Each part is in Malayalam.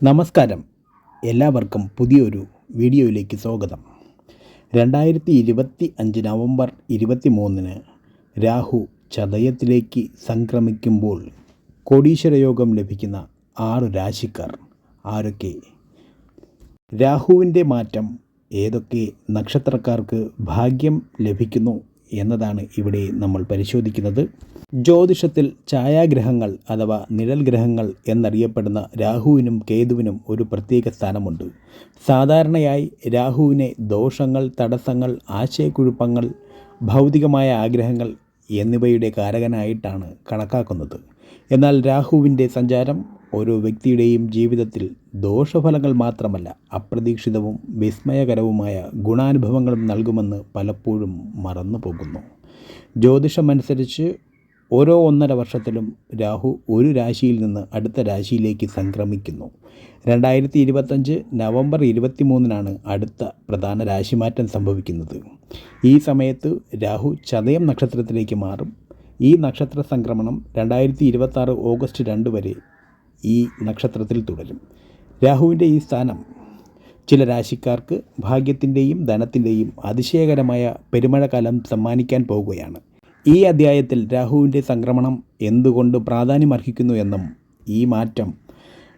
നമസ്കാരം. എല്ലാവർക്കും പുതിയൊരു വീഡിയോയിലേക്ക് സ്വാഗതം. രണ്ടായിരത്തി ഇരുപത്തി അഞ്ച് നവംബർ ഇരുപത്തി മൂന്നിന് രാഹു ചതയത്തിലേക്ക് സംക്രമിക്കുമ്പോൾ കോടീശ്വര യോഗം ലഭിക്കുന്ന ആറ് രാശിക്കാർ ആരൊക്കെ? രാഹുവിന്റെ മാറ്റം ഏതൊക്കെ നക്ഷത്രക്കാർക്ക് ഭാഗ്യം ലഭിക്കുന്നു എന്നതാണ് ഇവിടെ നമ്മൾ പരിശോധിക്കുന്നത്. ജ്യോതിഷത്തിൽ ഛായാഗ്രഹങ്ങൾ അഥവാ നിഴൽ ഗ്രഹങ്ങൾ എന്നറിയപ്പെടുന്ന രാഹുവിനും കേതുവിനും ഒരു പ്രത്യേക സ്ഥാനമുണ്ട്. സാധാരണയായി രാഹുവിനെ ദോഷങ്ങൾ തടസ്സങ്ങൾ ആശയക്കുഴപ്പങ്ങൾ ഭൗതികമായ ആഗ്രഹങ്ങൾ എന്നിവയുടെ കാരകനായിട്ടാണ് കണക്കാക്കുന്നത്. എന്നാൽ രാഹുവിന്റെ സഞ്ചാരം ഓരോ വ്യക്തിയുടെയും ജീവിതത്തിൽ ദോഷഫലങ്ങൾ മാത്രമല്ല അപ്രതീക്ഷിതവും വിസ്മയകരവുമായ ഗുണാനുഭവങ്ങളും നൽകുമെന്ന് പലപ്പോഴും മറന്നു പോകുന്നു ജ്യോതിഷമനുസരിച്ച് ഓരോ ഒന്നര വർഷത്തിലും രാഹു ഒരു രാശിയിൽ നിന്ന് അടുത്ത രാശിയിലേക്ക് സംക്രമിക്കുന്നു. രണ്ടായിരത്തി ഇരുപത്തഞ്ച് നവംബർ ഇരുപത്തി മൂന്നിനാണ് അടുത്ത പ്രധാന രാശിമാറ്റം സംഭവിക്കുന്നത്. ഈ സമയത്ത് രാഹു ചതയം നക്ഷത്രത്തിലേക്ക് മാറും. ഈ നക്ഷത്ര സംക്രമണം രണ്ടായിരത്തി ഇരുപത്താറ് ഓഗസ്റ്റ് രണ്ട് വരെ ഈ നക്ഷത്രത്തിൽ തുടരും. രാഹുവിന്റെ ഈ സ്ഥാനം ചില രാശിക്കാർക്ക് ഭാഗ്യത്തിന്റെയും ധനത്തിന്റെയും അതിശയകരമായ പെരുമഴക്കാലം സമ്മാനിക്കാൻ പോകുകയാണ്. ഈ അധ്യായത്തിൽ രാഹുവിന്റെ സംക്രമണം എന്തുകൊണ്ട് പ്രാധാന്യമർഹിക്കുന്നു എന്നും ഈ മാറ്റം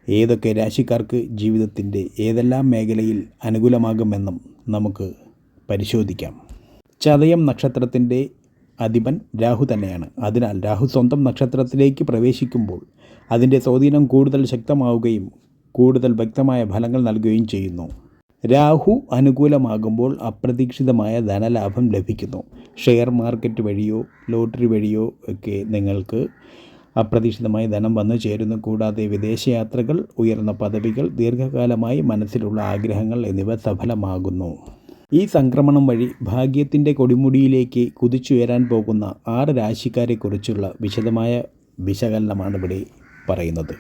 ഏതൊക്കെ രാശിക്കാർക്ക് ജീവിതത്തിന്റെ ഏതെല്ലാം മേഖലയിൽ അനുകൂലമാകുമെന്നും നമുക്ക് പരിശോധിക്കാം. ചതയം നക്ഷത്രത്തിന്റെ അധിപൻ രാഹു തന്നെയാണ്. അതിനാൽ രാഹു സ്വന്തം നക്ഷത്രത്തിലേക്ക് പ്രവേശിക്കുമ്പോൾ അതിന്റെ സ്വാധീനം കൂടുതൽ ശക്തമാവുകയും കൂടുതൽ വ്യക്തമായ ഫലങ്ങൾ നൽകുകയും ചെയ്യുന്നു. രാഹു അനുകൂലമാകുമ്പോൾ അപ്രതീക്ഷിതമായ ധനലാഭം ലഭിക്കുന്നു. ഷെയർ മാർക്കറ്റ് വഴിയോ ലോട്ടറി വഴിയോ ഒക്കെ നിങ്ങൾക്ക് അപ്രതീക്ഷിതമായി ധനം വന്നു ചേരുന്നു. കൂടാതെ വിദേശയാത്രകൾ ഉയർന്ന പദവികൾ ദീർഘകാലമായി മനസ്സിലുള്ള ആഗ്രഹങ്ങൾ എന്നിവ സഫലമാകുന്നു. ഈ സംക്രമണം വഴി ഭാഗ്യത്തിന്റെ കൊടിമുടിയിലേക്ക് കുതിച്ചുയരാൻ പോകുന്ന ആറ് രാശിക്കാരെക്കുറിച്ചുള്ള വിശദമായ വിശകലനമാണ് ഇവിടെ പറയുന്നത്.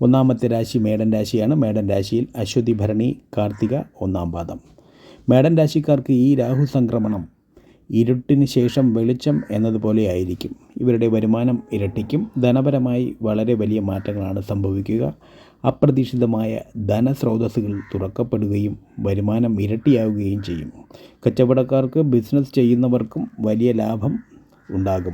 ഒന്നാമത്തെ രാശി മേടൻ രാശിയാണ്. മേടൻ രാശിയിൽ അശ്വതി ഭരണി കാർത്തിക ഒന്നാം പാദം. മേടൻ രാശിക്കാർക്ക് ഈ രാഹു സംക്രമണം ഇരുട്ടിന് ശേഷം വെളിച്ചം എന്നതുപോലെ ആയിരിക്കും. ഇവരുടെ വരുമാനം ഇരട്ടിക്കും. ധനപരമായി വളരെ വലിയ മാറ്റങ്ങളാണ് സംഭവിക്കുക. അപ്രതീക്ഷിതമായ ധനസ്രോതസ്സുകൾ തുറക്കപ്പെടുകയും വരുമാനം ഇരട്ടിയാവുകയും ചെയ്യും. കച്ചവടക്കാർക്ക് ബിസിനസ് ചെയ്യുന്നവർക്കും വലിയ ലാഭം ഉണ്ടാകും.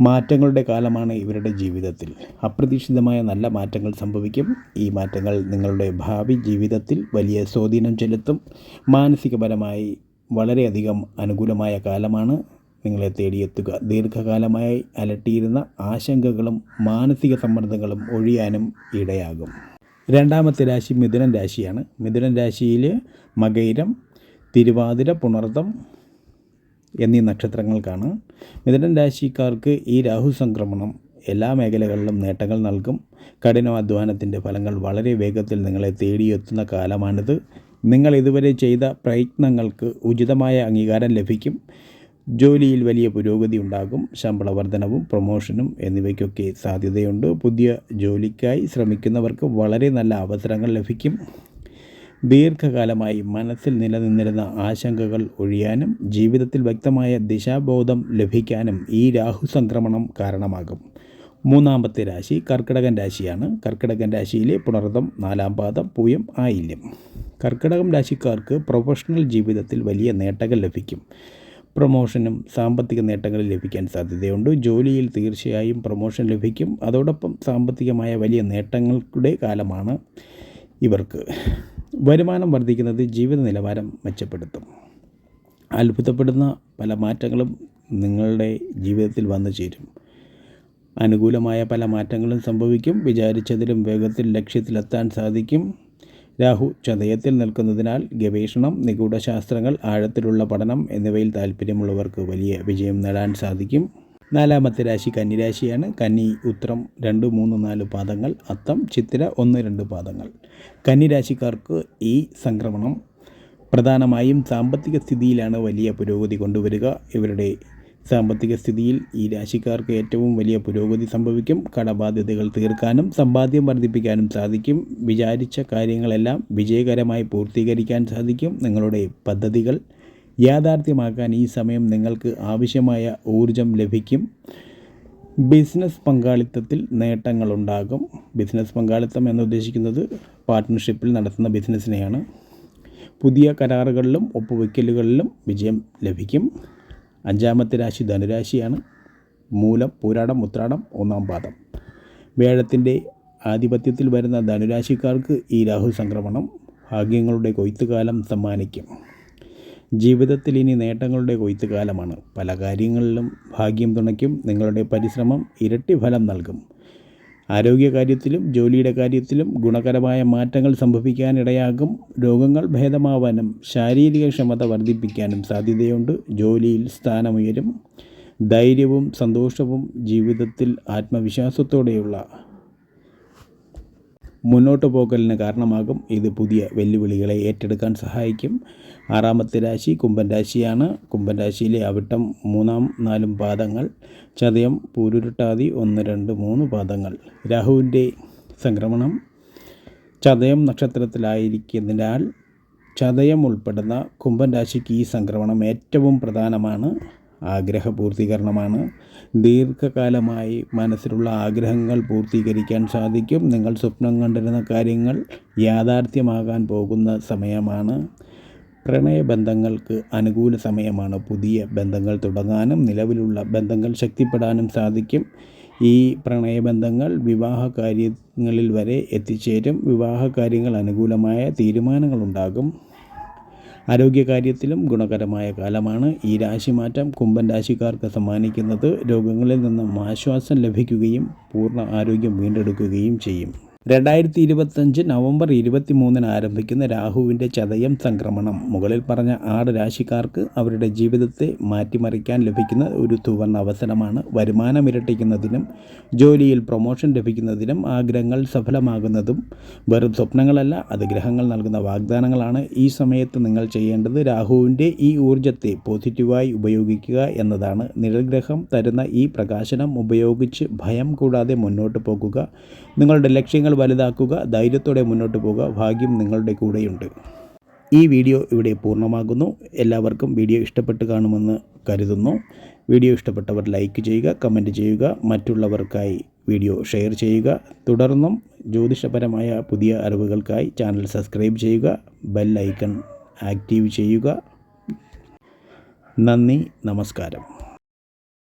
മാറ്റങ്ങളുടെ കാലമാണ് ഇവരുടെ ജീവിതത്തിൽ. അപ്രതീക്ഷിതമായ നല്ല മാറ്റങ്ങൾ സംഭവിക്കും. ഈ മാറ്റങ്ങൾ നിങ്ങളുടെ ഭാവി ജീവിതത്തിൽ വലിയ സ്വാധീനം ചെലുത്തും. മാനസികപരമായി വളരെയധികം അനുകൂലമായ കാലമാണ് നിങ്ങളെ തേടിയെത്തുക. ദീർഘകാലമായി അലട്ടിയിരുന്ന ആശങ്കകളും മാനസിക സമ്മർദ്ദങ്ങളും ഒഴിയാനും ഇടയാകും. രണ്ടാമത്തെ രാശി മിഥുനൻ രാശിയാണ്. മിഥുനൻ രാശിയിൽ മകൈരം തിരുവാതിര പുണർത്തം എന്നീ നക്ഷത്രങ്ങൾക്കാണ്. മിഥുനൻ രാശിക്കാർക്ക് ഈ രാഹു സംക്രമണം എല്ലാ മേഖലകളിലും നേട്ടങ്ങൾ നൽകും. കഠിനാധ്വാനത്തിന്റെ ഫലങ്ങൾ വളരെ വേഗത്തിൽ നിങ്ങളെ തേടിയെത്തുന്ന കാലമാണിത്. നിങ്ങൾ ഇതുവരെ ചെയ്ത പ്രയത്നങ്ങൾക്ക് ഉചിതമായ അംഗീകാരം ലഭിക്കും. ജോലിയിൽ വലിയ പുരോഗതി ഉണ്ടാകും. ശമ്പള വർധനവും പ്രൊമോഷനും എന്നിവയ്ക്കൊക്കെ സാധ്യതയുണ്ട്. പുതിയ ജോലിക്കായി ശ്രമിക്കുന്നവർക്ക് വളരെ നല്ല അവസരങ്ങൾ ലഭിക്കും. ദീർഘകാലമായി മനസ്സിൽ നിലനിന്നിരുന്ന ആശങ്കകൾ ഒഴിയാനും ജീവിതത്തിൽ വ്യക്തമായ ദിശാബോധം ലഭിക്കാനും ഈ രാഹു സംക്രമണം കാരണമാകും. മൂന്നാമത്തെ രാശി കർക്കിടകൻ രാശിയാണ്. കർക്കിടകൻ രാശിയിലെ പുണർദം നാലാം പാദം പൂയം ആയില്യം. കർക്കിടകം രാശിക്കാർക്ക് പ്രൊഫഷണൽ ജീവിതത്തിൽ വലിയ നേട്ടങ്ങൾ ലഭിക്കും. പ്രൊമോഷനും സാമ്പത്തിക നേട്ടങ്ങളും ലഭിക്കാൻ സാധ്യതയുണ്ട്. ജോലിയിൽ തീർച്ചയായും പ്രൊമോഷൻ ലഭിക്കും. അതോടൊപ്പം സാമ്പത്തികമായ വലിയ നേട്ടങ്ങളുടെ കാലമാണ് ഇവർക്ക്. വരുമാനം വർദ്ധിക്കുന്നത് ജീവിത നിലവാരം മെച്ചപ്പെടുത്തും. അത്ഭുതപ്പെടുന്ന പല മാറ്റങ്ങളും നിങ്ങളുടെ ജീവിതത്തിൽ വന്നു ചേരും. അനുകൂലമായ പല മാറ്റങ്ങളും സംഭവിക്കും. വിചാരിച്ചതിലും വേഗത്തിൽ ലക്ഷ്യത്തിലെത്താൻ സാധിക്കും. രാഹു ചതയത്തിൽ നിൽക്കുന്നതിനാൽ ഗവേഷണം നിഗൂഢശാസ്ത്രങ്ങൾ ആഴത്തിലുള്ള പഠനം എന്നിവയിൽ താല്പര്യമുള്ളവർക്ക് വലിയ വിജയം നേടാൻ സാധിക്കും. നാലാമത്തെ രാശി കന്നിരാശിയാണ്. കന്നി ഉത്രം രണ്ട് മൂന്ന് നാല് പാദങ്ങൾ അത്തം ചിത്തിര ഒന്ന് രണ്ട് പാദങ്ങൾ. കന്നിരാശിക്കാർക്ക് ഈ സംക്രമണം പ്രധാനമായും സാമ്പത്തിക സ്ഥിതിയിലാണ് വലിയ പുരോഗതി കൊണ്ടുവരിക. ഇവരുടെ സാമ്പത്തിക സ്ഥിതിയിൽ ഈ രാശിക്കാർക്ക് ഏറ്റവും വലിയ പുരോഗതി സംഭവിക്കും. കടബാധ്യതകൾ തീർക്കാനും സമ്പാദ്യം വർദ്ധിപ്പിക്കാനും സാധിക്കും. വിചാരിച്ച കാര്യങ്ങളെല്ലാം വിജയകരമായി പൂർത്തീകരിക്കാൻ സാധിക്കും. നിങ്ങളുടെ പദ്ധതികൾ യാഥാർത്ഥ്യമാക്കാൻ ഈ സമയം നിങ്ങൾക്ക് ആവശ്യമായ ഊർജം ലഭിക്കും. ബിസിനസ് പങ്കാളിത്തത്തിൽ നേട്ടങ്ങളുണ്ടാകും. ബിസിനസ് പങ്കാളിത്തം എന്നുദ്ദേശിക്കുന്നത് പാർട്ട്ണർഷിപ്പിൽ നടത്തുന്ന ബിസിനസ്സിനെയാണ്. പുതിയ കരാറുകളിലും ഒപ്പുവയ്ക്കലുകളിലും വിജയം ലഭിക്കും. അഞ്ചാമത്തെ രാശി ധനുരാശിയാണ്. മൂലം പൂരാടം ഉത്രാടം ഒന്നാം പാദം. വേഴത്തിന്റെ ആധിപത്യത്തിൽ വരുന്ന ധനുരാശിക്കാർക്ക് ഈ രാഹു സംക്രമണം ഭാഗ്യങ്ങളുടെ കൊയ്ത്തുകാലം സമ്മാനിക്കും. ജീവിതത്തിൽ ഇനി നേട്ടങ്ങളുടെ കൊയ്ത്തുകാലമാണ്. പല കാര്യങ്ങളിലും ഭാഗ്യം തുണയ്ക്കും. നിങ്ങളുടെ പരിശ്രമം ഇരട്ടി ഫലം നൽകും. ആരോഗ്യകാര്യത്തിലും ജോലിയുടെ കാര്യത്തിലും ഗുണകരമായ മാറ്റങ്ങൾ സംഭവിക്കാനിടയാകും. രോഗങ്ങൾ ഭേദമാവാനും ശാരീരിക ക്ഷമത വർദ്ധിപ്പിക്കാനും സാധ്യതയുണ്ട്. ജോലിയിൽ സ്ഥാനമുയരും. ധൈര്യവും സന്തോഷവും ജീവിതത്തിൽ ആത്മവിശ്വാസത്തോടെയുള്ള മുന്നോട്ട് പോകലിന് കാരണമാകും. ഇത് പുതിയ വെല്ലുവിളികളെ ഏറ്റെടുക്കാൻ സഹായിക്കും. ആറാമത്തെ രാശി കുംഭൻ രാശിയാണ്. കുംഭൻ രാശിയിലെ അവിട്ടം മൂന്നാം നാലും പാദങ്ങൾ. ചതയം പൂരുരുട്ടാതി ഒന്ന് രണ്ട് മൂന്ന് പാദങ്ങൾ. രാഹുവിന്റെ സംക്രമണം ചതയം നക്ഷത്രത്തിലായിരിക്കുന്നതിനാൽ ചതയം ഉൾപ്പെടുന്ന കുംഭൻ രാശിക്ക് ഈ സംക്രമണം ഏറ്റവും പ്രധാനമാണ്. ആഗ്രഹപൂർത്തീകരണമാണ്. ദീർഘകാലമായി മനസ്സിലുള്ള ആഗ്രഹങ്ങൾ പൂർത്തീകരിക്കാൻ സാധിക്കും. നിങ്ങൾ സ്വപ്നം കണ്ടിരുന്ന കാര്യങ്ങൾ യാഥാർത്ഥ്യമാകാൻ പോകുന്ന സമയമാണ്. പ്രണയബന്ധങ്ങൾക്ക് അനുകൂല സമയമാണ്. പുതിയ ബന്ധങ്ങൾ തുടങ്ങാനും നിലവിലുള്ള ബന്ധങ്ങൾ ശക്തിപ്പെടാനും സാധിക്കും. ഈ പ്രണയബന്ധങ്ങൾ വിവാഹ കാര്യങ്ങളിൽ വരെ എത്തിച്ചേരും. വിവാഹ കാര്യങ്ങൾ അനുകൂലമായ തീരുമാനങ്ങളുണ്ടാകും. ആരോഗ്യകാര്യത്തിലും ഗുണകരമായ കാലമാണ്. ഈ രാശിമാറ്റം കുംഭൻ രാശിക്കാർക്ക് സമ്മാനിക്കുന്നത് രോഗങ്ങളിൽ നിന്നും ആശ്വാസം ലഭിക്കുകയും പൂർണ ആരോഗ്യം വീണ്ടെടുക്കുകയും ചെയ്യും. രണ്ടായിരത്തി ഇരുപത്തഞ്ച് നവംബർ ഇരുപത്തി മൂന്നിന് ആരംഭിക്കുന്ന രാഹുവിന്റെ ചതയം സംക്രമണം. മുകളിൽ പറഞ്ഞ ആറ് രാശിക്കാർക്ക് അവരുടെ ജീവിതത്തെ മാറ്റിമറിക്കാൻ ലഭിക്കുന്ന ഒരു തുവർണ അവസരമാണ് വരുമാനം ഇരട്ടിക്കുന്നതിനും ജോലിയിൽ പ്രൊമോഷൻ ലഭിക്കുന്നതിനും ആഗ്രഹങ്ങൾ സഫലമാകുന്നതും. വെറും സ്വപ്നങ്ങളല്ല അത് ഗ്രഹങ്ങൾ നൽകുന്ന വാഗ്ദാനങ്ങളാണ് ഈ സമയത്ത് നിങ്ങൾ ചെയ്യേണ്ടത്. രാഹുവിന്റെ ഈ ഊർജത്തെ പോസിറ്റീവായി ഉപയോഗിക്കുക എന്നതാണ് നിഴൽഗ്രഹം തരുന്ന ഈ പ്രകാശനം. ഉപയോഗിച്ച് ഭയം കൂടാതെ മുന്നോട്ട് പോകുക. നിങ്ങളുടെ ലക്ഷ്യങ്ങൾ വലുതാക്കുക ധൈര്യത്തോടെ മുന്നോട്ട് പോകുക ഭാഗ്യം നിങ്ങളുടെ കൂടെയുണ്ട്. ഈ വീഡിയോ ഇവിടെ പൂർണമാകുന്നു. എല്ലാവർക്കും വീഡിയോ ഇഷ്ടപ്പെട്ട് കാണുമെന്ന് കരുതുന്നു. വീഡിയോ ഇഷ്ടപ്പെട്ടവർ ലൈക്ക് ചെയ്യുക കമന്റ് ചെയ്യുക മറ്റുള്ളവർക്കായി വീഡിയോ ഷെയർ ചെയ്യുക. തുടർന്നും ജ്യോതിഷപരമായ പുതിയ അറിവുകൾക്കായി ചാനൽ സബ്സ്ക്രൈബ് ചെയ്യുക ബെൽ ഐക്കൺ ആക്റ്റീവ് ചെയ്യുക. നന്ദി നമസ്കാരം.